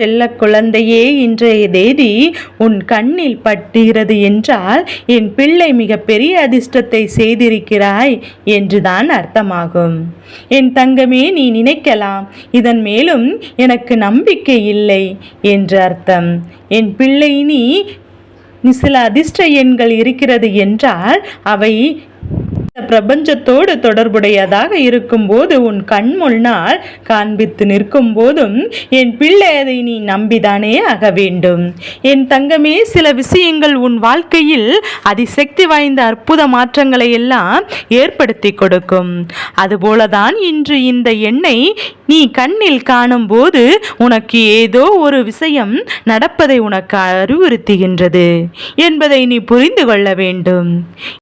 செல்ல குழந்தையே இன்றைய தேதி உன் கண்ணில் பட்டுகிறது என்றால் என் பிள்ளை மிக பெரிய அதிர்ஷ்டத்தை செய்திருக்கிறாய் என்றுதான் அர்த்தமாகும். என் தங்கமே நீ நினைக்கலாம் இதன் மேலும் எனக்கு நம்பிக்கை இல்லை என்று அர்த்தம். என் பிள்ளை நீ நீ சில அதிர்ஷ்ட எண்கள் இருக்கிறது என்றால் அவை பிரபஞ்சத்தோடு தொடர்புடையதாக இருக்கும்போது உன் கண் முன்னால் காண்பித்து நிற்கும் போதும் என் பிள்ளை அதை நீ நம்பிதானே ஆக வேண்டும். என் தங்கமே சில விஷயங்கள் உன் வாழ்க்கையில் அதிசக்தி வாய்ந்த அற்புத மாற்றங்களை எல்லாம் ஏற்படுத்தி கொடுக்கும். அதுபோலதான் இன்று இந்த எண்ணை நீ கண்ணில் காணும்போது உனக்கு ஏதோ ஒரு விஷயம் நடப்பதை உனக்கு அறிவுறுத்துகின்றது என்பதை நீ புரிந்து கொள்ள வேண்டும்.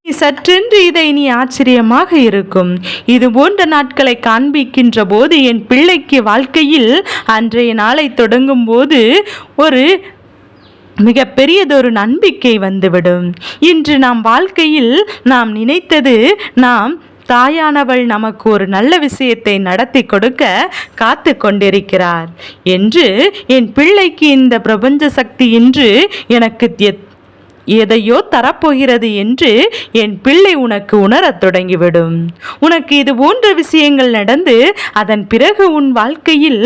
நீ சற்றென்று இதை நீ ஆச்சரியமாக இருக்கும். இது போன்ற நாட்களை காண்பிக்கின்ற போது என் பிள்ளைக்கு வாழ்க்கையில் அன்றைய நாளை தொடங்கும் போது ஒரு மிக பெரியதொரு நம்பிக்கை வந்துவிடும். இன்று நாம் வாழ்க்கையில் நாம் நினைத்தது நாம் தாயானவள் நமக்கு ஒரு நல்ல விஷயத்தை நடத்தி கொடுக்க காத்து கொண்டிருக்கிறார். என்று என் பிள்ளைக்கு இந்த பிரபஞ்ச சக்தி இன்று எனக்கு எதையோ தரப்போகிறது என்று என் பிள்ளை உனக்கு உணரத் தொடங்கிவிடும். உனக்கு இது போன்ற விஷயங்கள் நடந்து அதன் பிறகு உன் வாழ்க்கையில்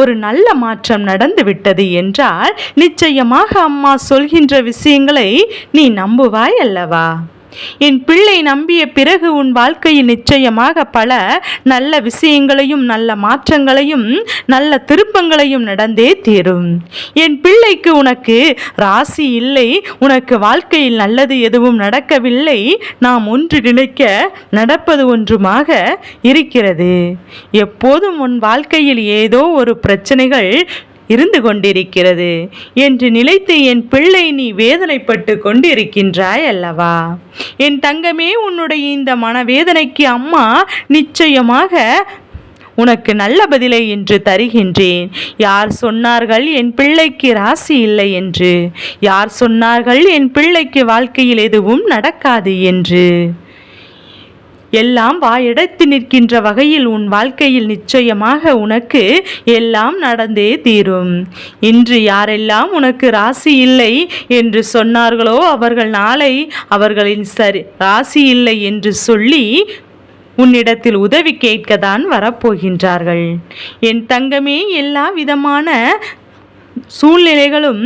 ஒரு நல்ல மாற்றம் நடந்து விட்டது என்றால் நிச்சயமாக அம்மா சொல்கின்ற விஷயங்களை நீ நம்புவாய் அல்லவா? என் பிள்ளை நம்பிய பிறகு உன் வாழ்க்கையில் நிச்சயமாக பல நல்ல விஷயங்களையும் நல்ல மாற்றங்களையும் நல்ல திருப்பங்களையும் நடந்தே தீரும். என் பிள்ளைக்கு உனக்கு ராசி இல்லை உனக்கு வாழ்க்கையில் நல்லது எதுவும் நடக்கவில்லை நாம் ஒன்று நினைக்க நடப்பது ஒன்றுமாக இருக்கிறது. எப்போதும் உன் வாழ்க்கையில் ஏதோ ஒரு பிரச்சனைகள் இருந்து கொண்டிருக்கிறது என்று நிலைத்து என் பிள்ளை நீ வேதனைப்பட்டு கொண்டிருக்கின்றாய் அல்லவா? என் தங்கமே உன்னுடைய இந்த மனவேதனைக்கு அம்மா நிச்சயமாக உனக்கு நல்ல பதிலை என்று தருகின்றேன். யார் சொன்னார்கள் என் பிள்ளைக்கு ராசி இல்லை என்று? யார் சொன்னார்கள் என் பிள்ளைக்கு வாழ்க்கையில் எதுவும் நடக்காது என்று? எல்லாம் வாயடைத்து நிற்கின்ற வகையில் உன் வாழ்க்கையில் நிச்சயமாக உனக்கு எல்லாம் நடந்தே தீரும். இன்று யாரெல்லாம் உனக்கு ராசி இல்லை என்று சொன்னார்களோ அவர்கள் நாளை அவர்களின் சரி ராசி இல்லை என்று சொல்லி உன்னிடத்தில் உதவி கேட்கத்தான் வரப்போகின்றார்கள். என் தங்கமே எல்லா விதமான சூழ்நிலைகளும்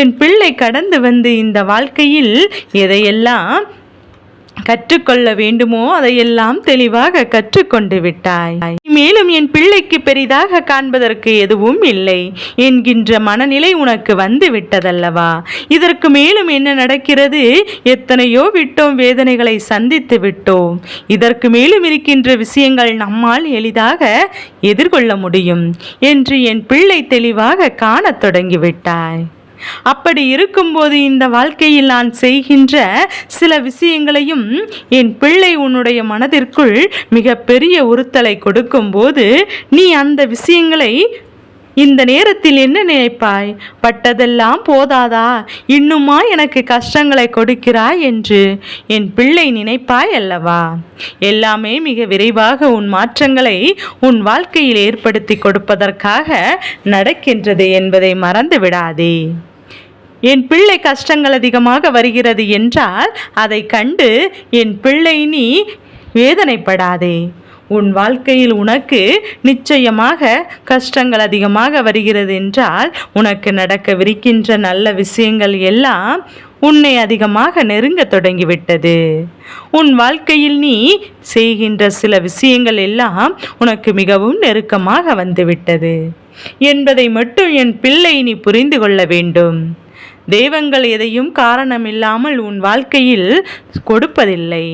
என் பிள்ளை கடந்து வந்து இந்த வாழ்க்கையில் எதையெல்லாம் கற்றுக்கொள்ள வேண்டுமோ அதையெல்லாம் தெளிவாக கற்றுக்கொண்டு விட்டாய். மேலும் என் பிள்ளைக்கு பெரிதாக காண்பதற்கு எதுவும் இல்லை. என்கின்ற மனநிலை உனக்கு வந்து விட்டதல்லவா? இதற்கு மேலும் என்ன நடக்கிறது? எத்தனையோ விட்டோம் வேதனைகளை சந்தித்து விட்டோம். இதற்கு மேலும் இருக்கின்ற விஷயங்கள் நம்மால் எளிதாக எதிர்கொள்ள முடியும் என்று என் பிள்ளை தெளிவாக காணத் தொடங்கிவிட்டாய் அப்படி இருக்கும்போது இந்த வாழ்க்கையில் நான் செய்கின்ற சில விஷயங்களையும் என் பிள்ளை உன்னுடைய மனதிற்குள் மிகப்பெரிய உறுத்தலை கொடுக்கும்போது நீ அந்த விஷயங்களை இந்த நேரத்தில் என்ன நினைப்பாய்? பட்டதெல்லாம் போதாதா? இன்னுமா எனக்கு கஷ்டங்களை கொடுக்கிறாய் என்று என் பிள்ளை நினைப்பாய் அல்லவா? எல்லாமே மிக விரைவாக உன் மாற்றங்களை உன் வாழ்க்கையில் ஏற்படுத்தி கொடுப்பதற்காக நடக்கின்றது என்பதை மறந்து விடாதே என் பிள்ளை கஷ்டங்கள் அதிகமாக வருகிறது என்றால் அதை கண்டு என் பிள்ளை நீ வேதனைப்படாதே. உன் வாழ்க்கையில் உனக்கு நிச்சயமாக கஷ்டங்கள் அதிகமாக வருகிறது என்றால் உனக்கு நடக்கவிருக்கின்ற நல்ல விஷயங்கள் எல்லாம் உன்னை அதிகமாக நெருங்க தொடங்கிவிட்டது. உன் வாழ்க்கையில் நீ செய்கின்ற சில விஷயங்கள் எல்லாம் உனக்கு மிகவும் நெருக்கமாக வந்துவிட்டது. என்பதை மட்டும் என் பிள்ளை நீ புரிந்து கொள்ள வேண்டும். தெய்வங்கள் எதையும் காரணமில்லாமல் உன் வாழ்க்கையில் கொடுப்பதில்லை.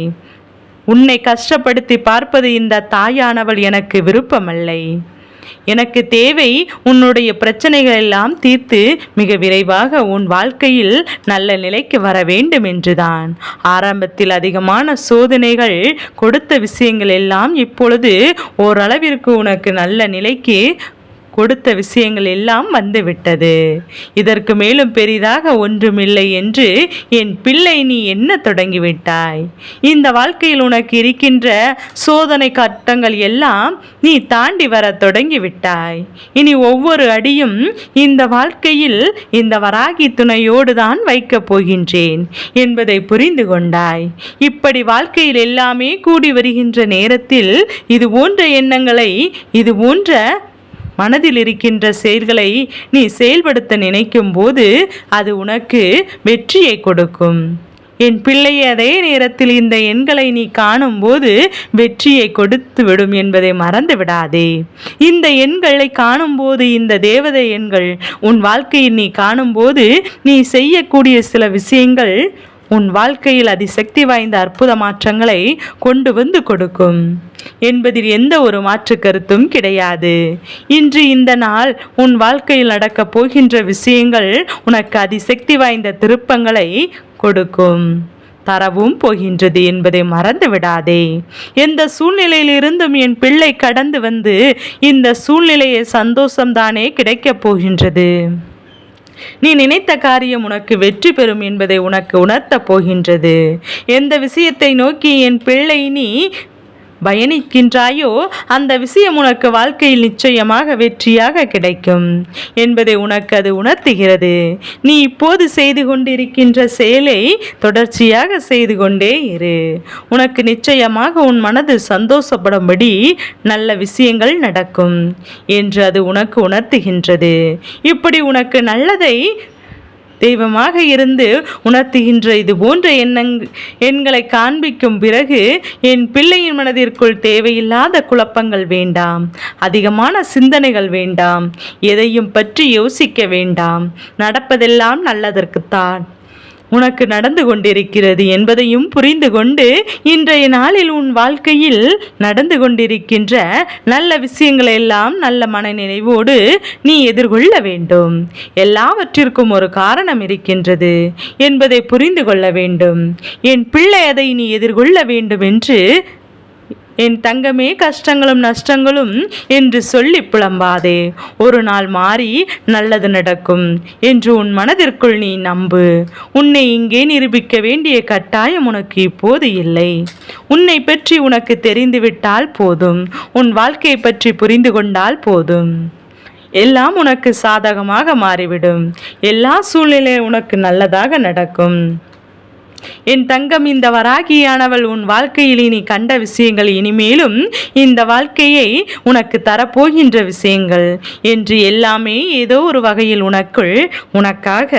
உன்னை கஷ்டப்படுத்தி பார்ப்பது இந்த தாயானவள் எனக்கு விருப்பமில்லை. எனக்கு தேவை உன்னுடைய பிரச்சனைகள் எல்லாம் தீர்த்து மிக விரைவாக உன் வாழ்க்கையில் நல்ல நிலைக்கு வர வேண்டும் என்றுதான். ஆரம்பத்தில் அதிகமான சோதனைகள் கொடுத்த விஷயங்கள் எல்லாம் இப்பொழுது ஓரளவிற்கு உனக்கு நல்ல நிலைக்கு கொடுத்த விஷயங்கள் எல்லாம் வந்துவிட்டது. இதற்கு மேலும் பெரிதாக ஒன்றுமில்லை என்று என் பிள்ளை நீ என்ன தொடங்கிவிட்டாய்? இந்த வாழ்க்கையில் உனக்கு இருக்கின்ற சோதனை கட்டங்கள் எல்லாம் நீ தாண்டி வர தொடங்கிவிட்டாய். இனி ஒவ்வொரு அடியும் இந்த வாழ்க்கையில் இந்த வராகி துணையோடு தான் வைக்கப் போகின்றேன் என்பதை புரிந்து கொண்டாய். இப்படி வாழ்க்கையில் எல்லாமே கூடி வருகின்ற நேரத்தில் இது போன்ற எண்ணங்களை இது போன்ற மனதில் இருக்கின்ற செயல்களை நீ செயல்படுத்த நினைக்கும் போது அது உனக்கு வெற்றியை கொடுக்கும். என் பிள்ளை அதே நேரத்தில் இந்த எண்களை நீ காணும்போது வெற்றியை கொடுத்து விடும் என்பதை மறந்து விடாதே இந்த எண்களை காணும்போது இந்த தேவதை எண்கள் உன் வாழ்க்கையில் நீ காணும்போது நீ செய்யக்கூடிய சில விஷயங்கள் உன் வாழ்க்கையில் அதிசக்தி வாய்ந்த அற்புத மாற்றங்களை கொண்டு வந்து கொடுக்கும். என்பதில் எந்த ஒரு மாற்று கருத்தும் கிடையாது. இன்று இந்த நாள் உன் வாழ்க்கையில் நடக்கப் போகின்ற விஷயங்கள் உனக்கு அதிசக்தி வாய்ந்த திருப்பங்களை கொடுக்கும். தரவும் போகின்றது என்பதை மறந்து விடாதே. எந்த சூழ்நிலையிலிருந்தும் என் பிள்ளை கடந்து வந்து இந்த சூழ்நிலையை சந்தோஷம்தானே கிடைக்கப் போகின்றது. நீ நினைத்த காரியம் உனக்கு வெற்றி பெறும் என்பதை உனக்கு உணர்த்தப் போகின்றது. எந்த விஷயத்தை நோக்கி என் பிள்ளை நீ பயணிக்கின்றாயோ அந்த விஷயம் உனக்கு வாழ்க்கையில் நிச்சயமாக வெற்றியாக கிடைக்கும். என்பதை உனக்கு அது உணர்த்துகிறது. நீ இப்போது செய்து கொண்டிருக்கின்ற செயலை தொடர்ச்சியாக செய்து கொண்டே இரு. உனக்கு நிச்சயமாக உன் மனது சந்தோஷப்படும்படி நல்ல விஷயங்கள் நடக்கும். என்று அது உனக்கு உணர்த்துகின்றது. இப்படி உனக்கு நல்லதை தெய்வமாக இருந்து உணர்த்துகின்ற இது போன்ற எண்ணங் எண்களை காண்பிக்கும் பிறகு என் பிள்ளையின் மனதிற்குள் தேவையில்லாத குழப்பங்கள் வேண்டாம். அதிகமான சிந்தனைகள் வேண்டாம். எதையும் பற்றி யோசிக்க வேண்டாம். நடப்பதெல்லாம் நல்லதற்குத்தான். உனக்கு நடந்து கொண்டிருக்கிறது என்பதையும் புரிந்து கொண்டு இன்றைய நாளில் உன் வாழ்க்கையில் நடந்து கொண்டிருக்கின்ற நல்ல விஷயங்களை எல்லாம் நல்ல மனநினைவோடு நீ எதிர்கொள்ள வேண்டும். எல்லாவற்றிற்கும் ஒரு காரணம் இருக்கின்றது என்பதை புரிந்து கொள்ள வேண்டும். என் பிள்ளை அதை நீ எதிர்கொள்ள வேண்டும் என்று என் தங்கமே கஷ்டங்களும் நஷ்டங்களும் என்று சொல்லி புலம்பாதே. ஒரு நாள் மாறி நல்லது நடக்கும் என்று உன் மனதிற்குள் நீ நம்பு. உன்னை இங்கே நிரூபிக்க வேண்டிய கட்டாயம் உனக்கு இப்போது இல்லை. உன்னை பற்றி உனக்கு தெரிந்துவிட்டால் போதும். உன் வாழ்க்கையை பற்றி புரிந்து கொண்டால் போதும். எல்லாம் உனக்கு சாதகமாக மாறிவிடும். எல்லா சூழ்நிலையும் உனக்கு நல்லதாக நடக்கும். என் தங்கம் இந்த வராகியானவள் உன் வாழ்க்கையில் இனி கண்ட விஷயங்கள் இனிமேலும் இந்த வாழ்க்கையை உனக்கு தரப்போகின்ற விஷயங்கள். என்று எல்லாமே ஏதோ ஒரு வகையில் உனக்குள் உனக்காக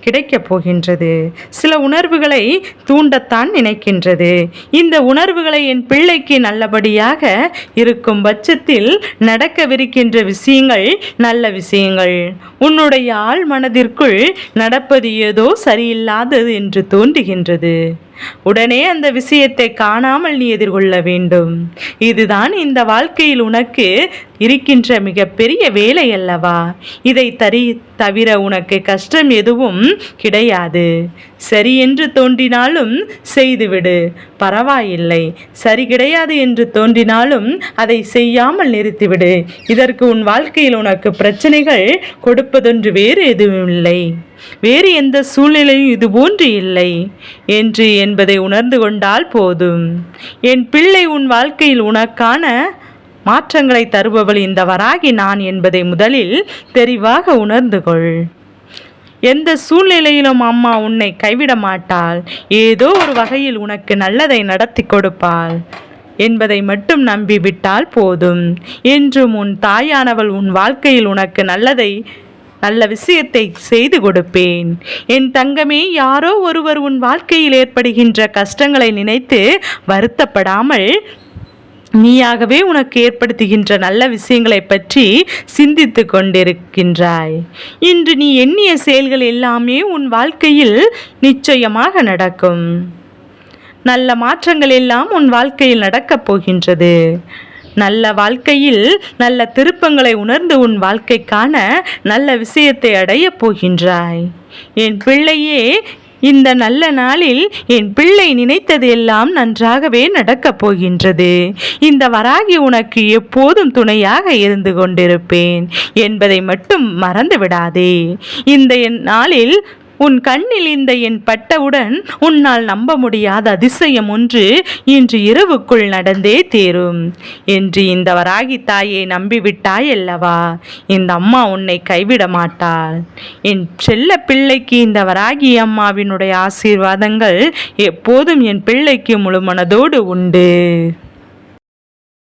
கிடைக்கப் போகின்றது. சில உணர்வுகளை தூண்டத்தான் நினைக்கின்றது. இந்த உணர்வுகளை என் பிள்ளைக்கு நல்லபடியாக இருக்கும் பட்சத்தில் நடக்கவிருக்கின்ற விஷயங்கள் நல்ல விஷயங்கள். உன்னுடைய ஆள் மனதிற்குள் நடப்பது ஏதோ சரியில்லாதது என்று தோன்றுகின்றது. உடனே அந்த விஷயத்தை காணாமல் நீ எதிர்கொள்ள வேண்டும். இதுதான் இந்த வாழ்க்கையில் உனக்கு இருக்கின்ற மிகப்பெரிய வேலை அல்லவா? இதை தரி தவிர உனக்கு கஷ்டம் எதுவும் கிடையாது. சரி என்று தோன்றினாலும் செய்துவிடு. பரவாயில்லை. சரி கிடையாது என்று தோன்றினாலும் அதை செய்யாமல் நிறுத்திவிடு. இதற்கு உன் வாழ்க்கையில் உனக்கு பிரச்சனைகள் கொடுப்பதொன்று வேறு எதுவும் இல்லை. வேறு எந்த சூழ்நிலையும் இதுபோன்று இல்லை என்று என்பதை உணர்ந்து கொண்டால் போதும். என் பிள்ளை உன் வாழ்க்கையில் உனக்கான மாற்றங்களை தருபவள் இந்த வராகி நான் என்பதை முதலில் தெரிவாக உணர்ந்து கொள். எந்த சூழ்நிலையிலும் அம்மா உன்னை கைவிட மாட்டாள். ஏதோ ஒரு வகையில் உனக்கு நல்லதை நடத்தி கொடுப்பாள் என்பதை மட்டும் நம்பிவிட்டால் போதும். என்றும் உன் தாயானவள் உன் வாழ்க்கையில் உனக்கு நல்லதை நல்ல விஷயத்தை செய்து கொடுப்பேன். என் தங்கமே யாரோ ஒருவர் உன் வாழ்க்கையில் ஏற்படுகின்ற கஷ்டங்களை நினைத்து வருத்தப்படாமல் நீயாகவே உனக்கு ஏற்படுத்துகின்ற நல்ல விஷயங்களை பற்றி சிந்தித்து கொண்டிருக்கின்றாய். இன்று நீ எண்ணிய செயல்கள் எல்லாமே உன் வாழ்க்கையில் நிச்சயமாக நடக்கும். நல்ல மாற்றங்கள் எல்லாம் உன் வாழ்க்கையில் நடக்கப் போகின்றது. நல்ல வாழ்க்கையில் நல்ல திருப்பங்களை உணர்ந்து உன் வாழ்க்கைக்கான நல்ல விஷயத்தை அடையப் போகின்றாய். என் பிள்ளையே இந்த நல்ல நாளில் என் பிள்ளை நினைத்தது எல்லாம் நன்றாகவே நடக்கப் போகின்றது. இந்த வராகி உனக்கு எப்போதும் துணையாக இருந்து கொண்டிருப்பேன் என்பதை மட்டும் மறந்து விடாதே இந்த என் நாளில் உன் கண்ணில் இந்த என் பட்டவுடன் உன்னால் நம்ப முடியாத அதிசயம் ஒன்று இன்று இரவுக்குள் நடந்தே தேரும். என்று இந்த வராகி தாயை நம்பிவிட்டாய் அல்லவா? இந்த அம்மா உன்னை கைவிட மாட்டாள். என் செல்ல பிள்ளைக்கு இந்த வராகி அம்மாவினுடைய ஆசீர்வாதங்கள் எப்போதும் என் பிள்ளைக்கு முழு மனதோடு உண்டு.